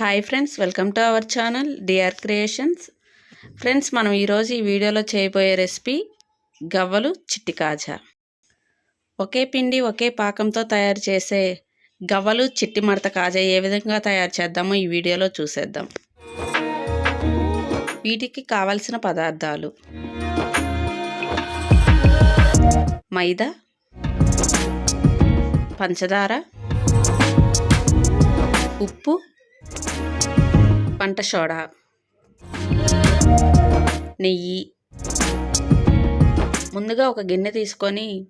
Hi friends welcome to our channel DR creations friends మనం ఈరోజు ఈ వీడియోలో చేయబోయే రెసిపీ గవ్వలు చిట్టి కాజా. ఒకే పిండి ఒకే పాకంతో తయారు చేసే గవ్వలు చిట్టి మడత కాజా ఏ విధంగా తయారు చేద్దామో ఈ వీడియోలో చూసేద్దాం. వీటికి కావలసిన పదార్థాలు మైదా పంచదార ఉప్పు వంట సోడా. నెయ్యి. ముందుగా ఒక గిన్నె తీసుకొని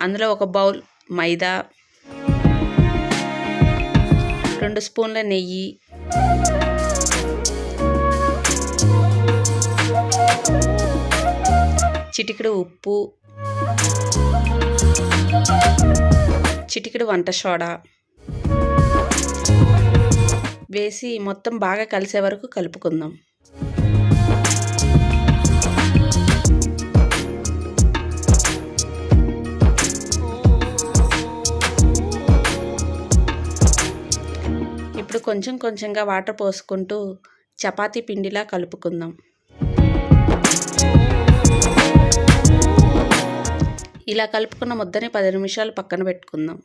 అందులో ఒక బౌల్ మైదా. రెండు స్పూన్ల నెయ్యి. చిటికెడు ఉప్పు. చిటికెడు వంట సోడా. వేసి మొత్తం బాగా కలిసే వరకు కలుపుకుందాం. ఇప్పుడు కొంచెం కొంచెంగా వాటర్ పోసుకుంటూ చపాతీ పిండిలా కలుపుకుందాం. ఇలా కలుపుకున్న ముద్దని పది నిమిషాలు పక్కన పెట్టుకుందాం.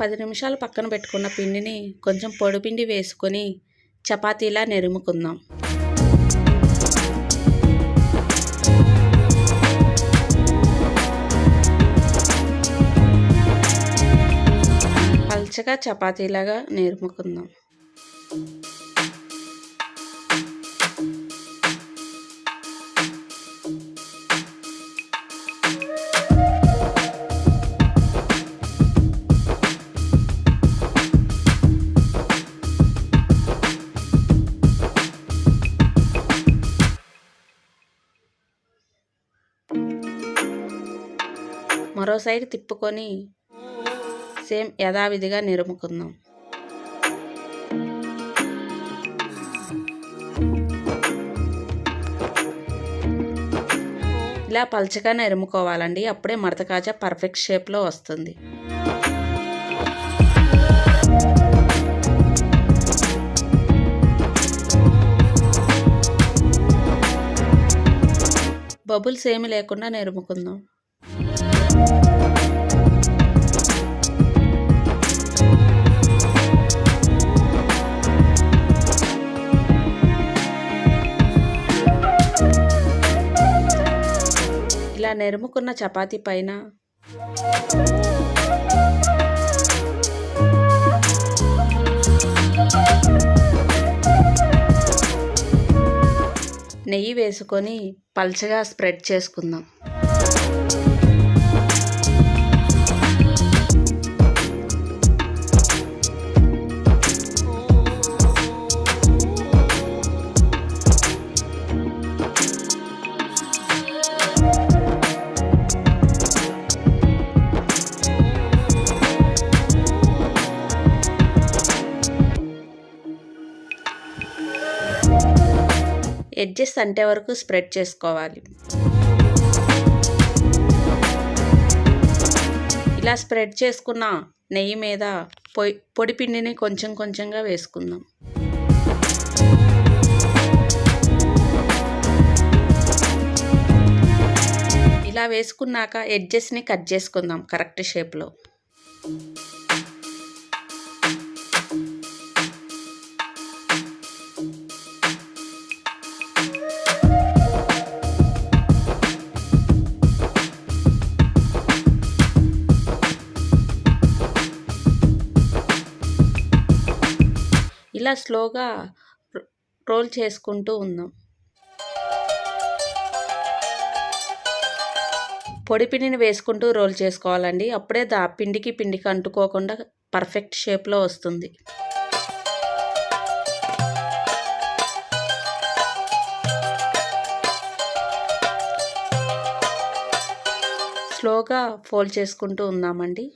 పది నిమిషాలు పక్కన పెట్టుకున్న పిండిని కొంచెం పొడిపిండి వేసుకొని చపాతీలా నెరుముకుందాం. పల్చగా చపాతీలాగా నేర్ముకుందాం. మరో సైడ్ తిప్పుకొని సేమ్ యథావిధిగా నిరుముకుందాం. ఇలా పల్చగా నెరుముకోవాలండి అప్పుడే మడత కాజా పర్ఫెక్ట్ షేప్లో వస్తుంది. బబుల్స్ ఏమి లేకుండా నెరుముకుందాం. ఇలా నెరుముకున్న చపాతీ పైన నెయ్యి వేసుకొని పల్చగా స్ప్రెడ్ చేసుకుందాం. ఎడ్జెస్ అంటే వరకు స్ప్రెడ్ చేసుకోవాలి. ఇలా స్ప్రెడ్ చేసుకున్న నెయ్యి మీద పొడి పిండిని కొంచెం కొంచెంగా వేసుకుందాం. ఇలా వేసుకున్నాక ఎడ్జెస్ని కట్ చేసుకుందాం కరెక్ట్ షేప్లో. ఇలా స్లోగా రోల్ చేసుకుంటూ ఉందాం పొడి పిండిని వేసుకుంటూ రోల్ చేసుకోవాలండి. అప్పుడే దా పిండికి పిండికి అంటుకోకుండా పర్ఫెక్ట్ షేప్లో వస్తుంది. స్లోగా ఫోల్డ్ చేసుకుంటూ ఉందామండి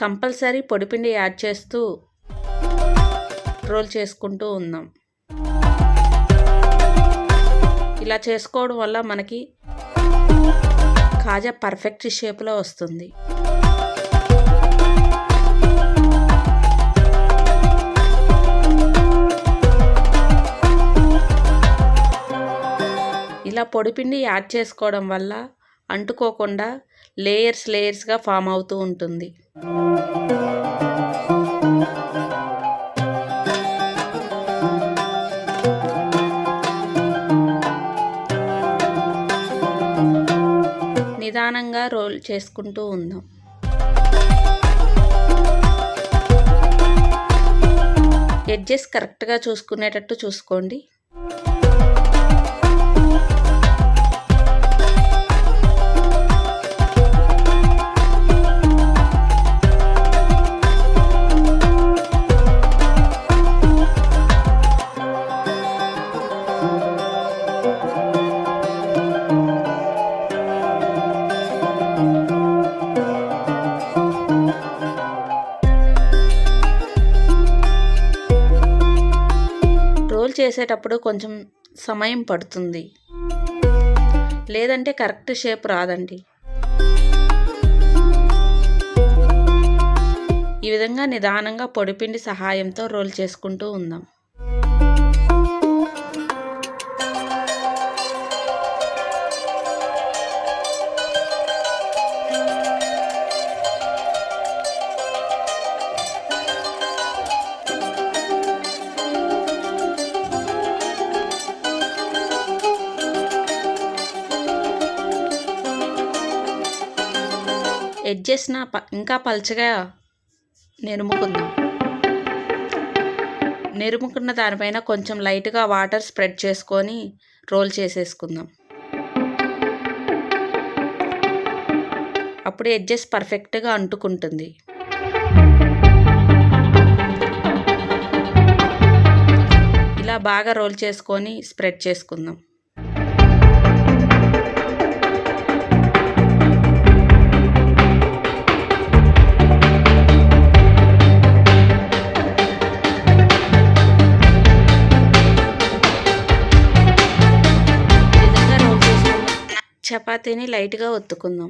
కంపల్సరీ పొడిపిండి యాడ్ చేస్తూ రోల్ చేసుకుంటూ ఉన్నాం ఇలా చేసుకోవడం వల్ల మనకి కాజా పర్ఫెక్ట్ షేప్లో వస్తుంది. ఇలా పొడిపిండి యాడ్ చేసుకోవడం వల్ల అంటుకోకుండా లేయర్స్ లేయర్స్గా ఫామ్ అవుతూ ఉంటుంది. నిదానంగా రోల్ చేసుకుంటూ ఉందాం. ఎడ్జెస్ కరెక్ట్గా చూసుకునేటట్టు చూసుకోండి. రోల్ చేసేటప్పుడు కొంచెం సమయం పడుతుంది. లేదంటే కరెక్ట్ షేప్ రాదండి. ఈ విధంగా నిదానంగా పొడిపిండి సహాయంతో రోల్ చేసుకుంటూ ఉందాం. ఎడ్జెస్న ప ఇంకా పల్చగా నిరుముకుందాం. నిరుముకున్న దానిపైన కొంచెం లైట్గా వాటర్ స్ప్రెడ్ చేసుకొని రోల్ చేసేసుకుందాం. అప్పుడు ఎడ్జెస్ పర్ఫెక్ట్గా అంటుకుంటుంది. ఇలా బాగా రోల్ చేసుకొని స్ప్రెడ్ చేసుకుందాం. చపాతీని లైట్గా ఒత్తుకుందాం.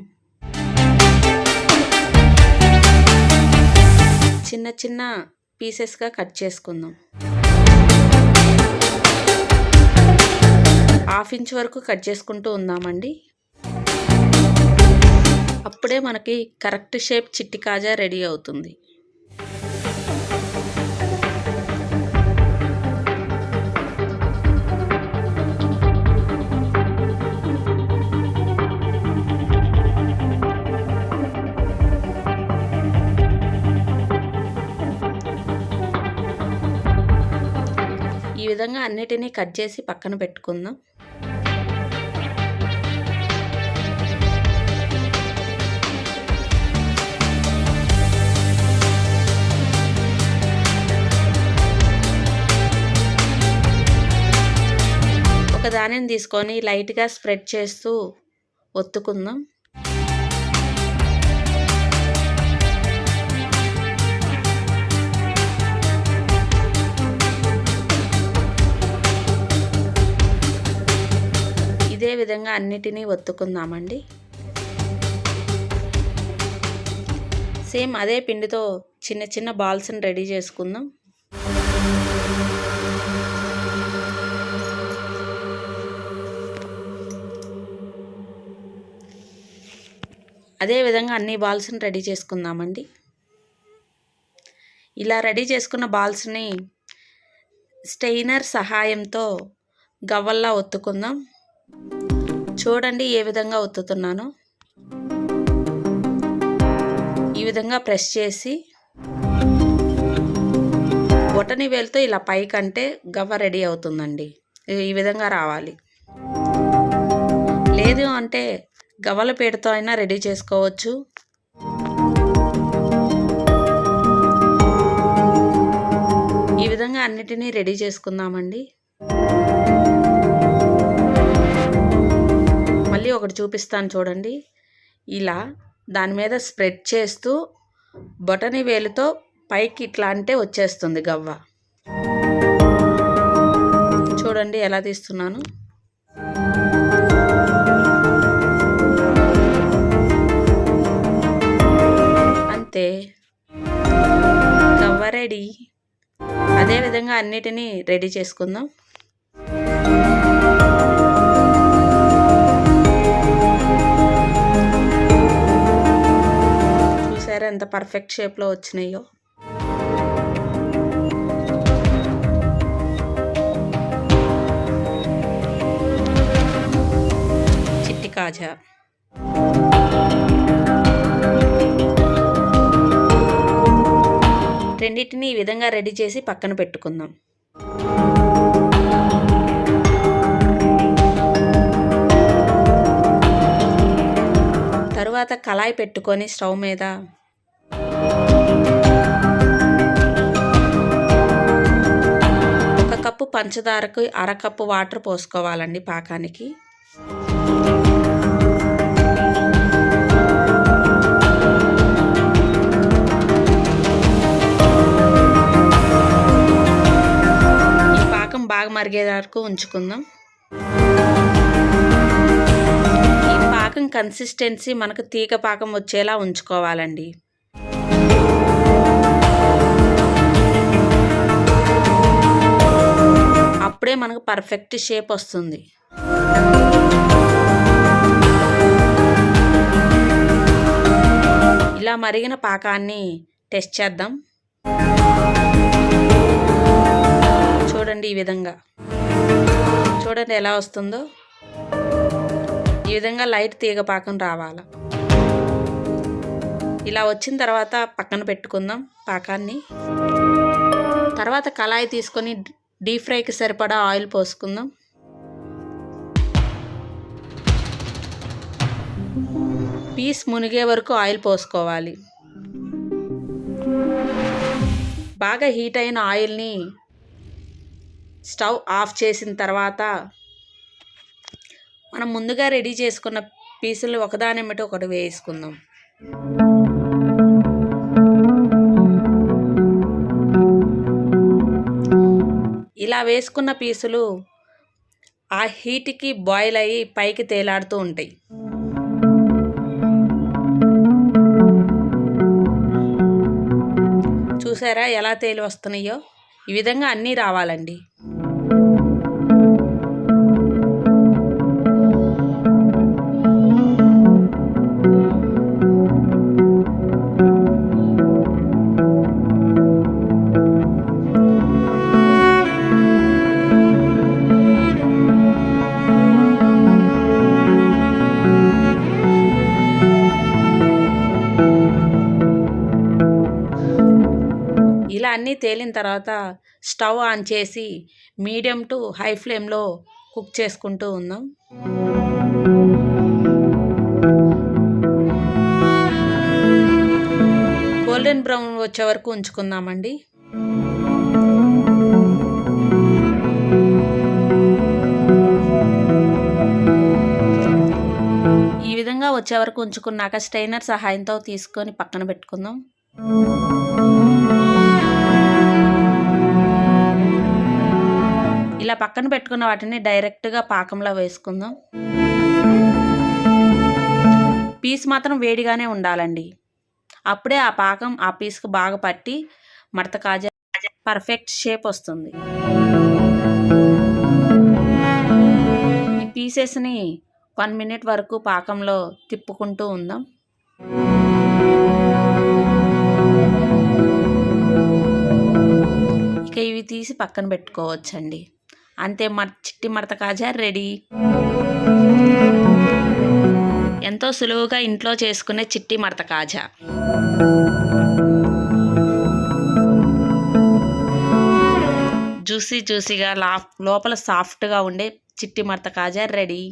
చిన్న చిన్న పీసెస్గా కట్ చేసుకుందాం. హాఫ్ ఇంచ్ వరకు కట్ చేసుకుంటూ ఉందామండి. అప్పుడే మనకి కరెక్ట్ షేప్ చిట్టి కాజా రెడీ అవుతుంది. విధంగా అన్నిటినీ కట్ చేసి పక్కన పెట్టుకుందాం. ఒక దానిని తీసుకొని లైట్గా స్ప్రెడ్ చేస్తూ ఒత్తుకుందాం. ఇదే విధంగా అన్నిటినీ ఒత్తుకుందామండి. సేమ్ అదే పిండితో చిన్న చిన్న బాల్స్ని రెడీ చేసుకుందాం. అదే విధంగా అన్ని బాల్స్ని రెడీ చేసుకుందామండి. ఇలా రెడీ చేసుకున్న బాల్స్ని స్టెయినర్ సహాయంతో గవ్వల్లా ఒత్తుకుందాం. చూడండి ఏ విధంగా ఉత్తుతున్నాను ఈ విధంగా ప్రెస్ చేసి బొటని వేలుతో ఇలా పైకంటే గవ్వ రెడీ అవుతుందండి. ఈ విధంగా రావాలి. లేదు అంటే గవ్వల పేడతో అయినా రెడీ చేసుకోవచ్చు. ఈ విధంగా అన్నిటినీ రెడీ చేసుకుందామండి. మరీ ఒకటి చూపిస్తాను చూడండి. ఇలా దాని మీద స్ప్రెడ్ చేస్తూ బొటని వేలుతో పైకి ఇట్లా అంటే వచ్చేస్తుంది గవ్వ. చూడండి ఎలా తీస్తున్నాను. అంతే. గవ్వ రెడీ. అదేవిధంగా అన్నిటినీ రెడీ చేసుకుందాం. ఎంత పర్ఫెక్ట్ షేప్లో వచ్చినాయో. చిట్టి కాజా. రెండింటిని ఈ విధంగా రెడీ చేసి పక్కన పెట్టుకుందాం. తరువాత కళాయి పెట్టుకొని స్టవ్ మీద ఒక కప్పు పంచదారకు అరకప్పు వాటర్ పోసుకోవాలండి పాకానికి. ఈ పాకం బాగా మరిగే వరకు ఉంచుకుందాం. ఈ పాకం కన్సిస్టెన్సీ మనకు తీగ పాకం వచ్చేలా ఉంచుకోవాలండి. అప్పుడే మనకు పర్ఫెక్ట్ షేప్ వస్తుంది. ఇలా మరిగిన పాకాన్ని టెస్ట్ చేద్దాం. చూడండి ఈ విధంగా. చూడండి ఎలా వస్తుందో. ఈ విధంగా లైట్ తీగ పాకం రావాలి. ఇలా వచ్చిన తర్వాత పక్కన పెట్టుకుందాం పాకాన్ని. తర్వాత కళాయి తీసుకొని డీప్ ఫ్రైకి సరిపడా ఆయిల్ పోసుకుందాం. పీస్ మునిగే వరకు ఆయిల్ పోసుకోవాలి. బాగా హీట్ అయిన ఆయిల్ని స్టవ్ ఆఫ్ చేసిన తర్వాత మనం ముందుగా రెడీ చేసుకున్న పీసులు ఒకదానిమ్మటి ఒకటి వేసుకుందాం. ఇలా వేసుకున్న పీసులు ఆ హీట్కి బాయిల్ అయ్యి పైకి తేలాడుతూ ఉంటాయి. చూసారా ఎలా తేలి వస్తున్నాయో? ఈ విధంగా అన్నీ రావాలండి. అన్నీ తేలిన తర్వాత స్టవ్ ఆన్ చేసి మీడియం టు హై ఫ్లేమ్లో కుక్ చేసుకుంటూ ఉందాం. గోల్డెన్ బ్రౌన్ వచ్చే వరకు ఉంచుకుందామండి. ఈ విధంగా వచ్చే వరకు ఉంచుకున్నాక స్టైనర్ సహాయంతో తీసుకొని పక్కన పెట్టుకుందాం. ఇలా పక్కన పెట్టుకున్న వాటిని డైరెక్ట్గా పాకంలో వేసుకుందాం. పీస్ మాత్రం వేడిగానే ఉండాలండి. అప్పుడే ఆ పాకం ఆ పీస్కి బాగా పట్టి మడత కాజా పర్ఫెక్ట్ షేప్ వస్తుంది. ఈ పీసెస్ని వన్ మినిట్ వరకు పాకంలో తిప్పుకుంటూ ఉందాం. ఇక ఇవి తీసి పక్కన పెట్టుకోవచ్చండి. అంతే మర్ చిట్టి మడత కాజా రెడీ. ఎంతో సులువుగా ఇంట్లో చేసుకునే చిట్టి మడత కాజా. జ్యూసీ జ్యూసీగా లా లోపల సాఫ్ట్గా ఉండే చిట్టి మడత కాజా రెడీ.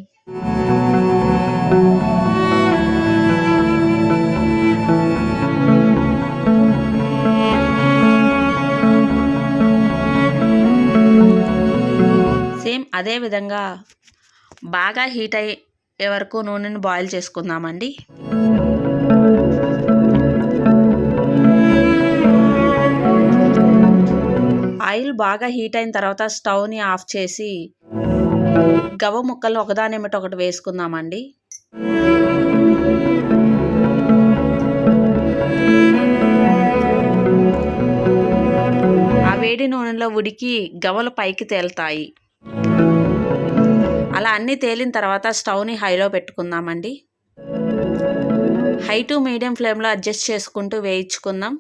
అదేవిధంగా బాగా హీట్ అయ్యే వరకు నూనెను బాయిల్ చేసుకుందామండి. ఆయిల్ బాగా హీట్ అయిన తర్వాత స్టవ్ని ఆఫ్ చేసి గవ్వ ముక్కలు ఒకదానిమిట ఒకటి వేసుకుందామండి. ఆ వేడి నూనెలో ఉడికి గవలు పైకి తేలుతాయి. అలా అన్నీ తేలిన తర్వాత స్టవ్ని హైలో పెట్టుకుందామండి. హై టు మీడియం ఫ్లేమ్లో అడ్జస్ట్ చేసుకుంటూ వేయించుకుందాం.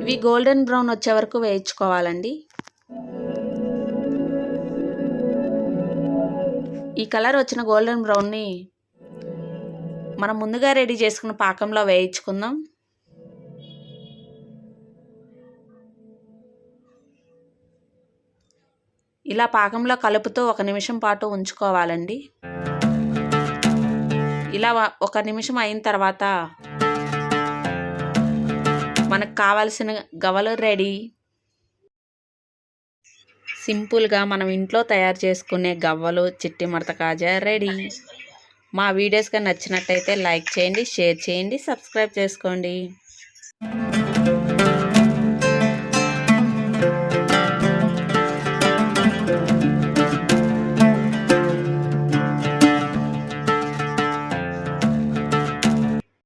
ఇవి గోల్డెన్ బ్రౌన్ వచ్చే వరకు వేయించుకోవాలండి. కలర్ వచ్చిన గోల్డెన్ బ్రౌన్ని మనం ముందుగా రెడీ చేసుకున్న పాకంలో వేయించుకుందాం. ఇలా పాకంలో కలుపుతూ ఒక నిమిషం పాటు ఉంచుకోవాలండి. ఇలా ఒక నిమిషం అయిన తర్వాత మనకు కావాల్సిన గవలు రెడీ. సింపుల్గా మనం ఇంట్లో తయారు చేసుకునే గవ్వలు చిట్టి మడత కాజా రెడీ. మా వీడియోస్గా నచ్చినట్టయితే లైక్ చేయండి షేర్ చేయండి సబ్స్క్రైబ్ చేసుకోండి.